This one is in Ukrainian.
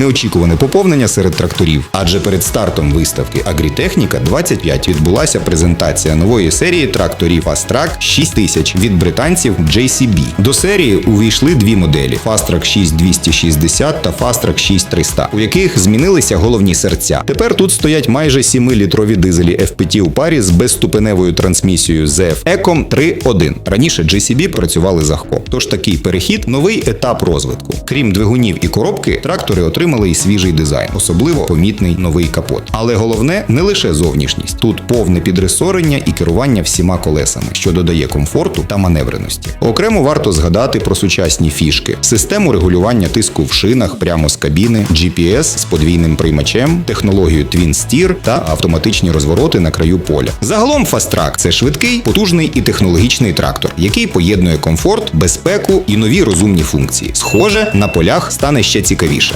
неочікуване поповнення серед тракторів. Адже перед стартом виставки Агрітехніка 25 відбулася презентація нової серії тракторів Fastrack 6000 від британців JCB. До серії увійшли дві моделі: Fastrack 6260 та Fastrack 6300, у яких змінилися головні серця. Тепер тут стоять майже 7-літрові дизелі FPT у парі з безступеневою трансмісією ZF Ecom 3.1. Раніше JCB працювали з Ахко. Тож такий перехід новий етап розвитку. Крім двигунів і коробки, трактори отримали і свіжий дизайн, особливо помітний новий капот. Але головне не лише зовнішність. Тут повне підресорення і керування всіма колесами, що додає комфорту та маневреності. Окремо варто згадати про сучасні фішки: систему регулювання тиску в шинах прямо з кабіни, GPS з подвійним приймачем, технологію Twin Steer та автоматичні розвороти на краю поля. Загалом Fastrack – це швидкий, потужний і технологічний трактор, який поєднує комфорт, безпеку і нові розумні функції. Схоже, на полях стане ще цікавіше.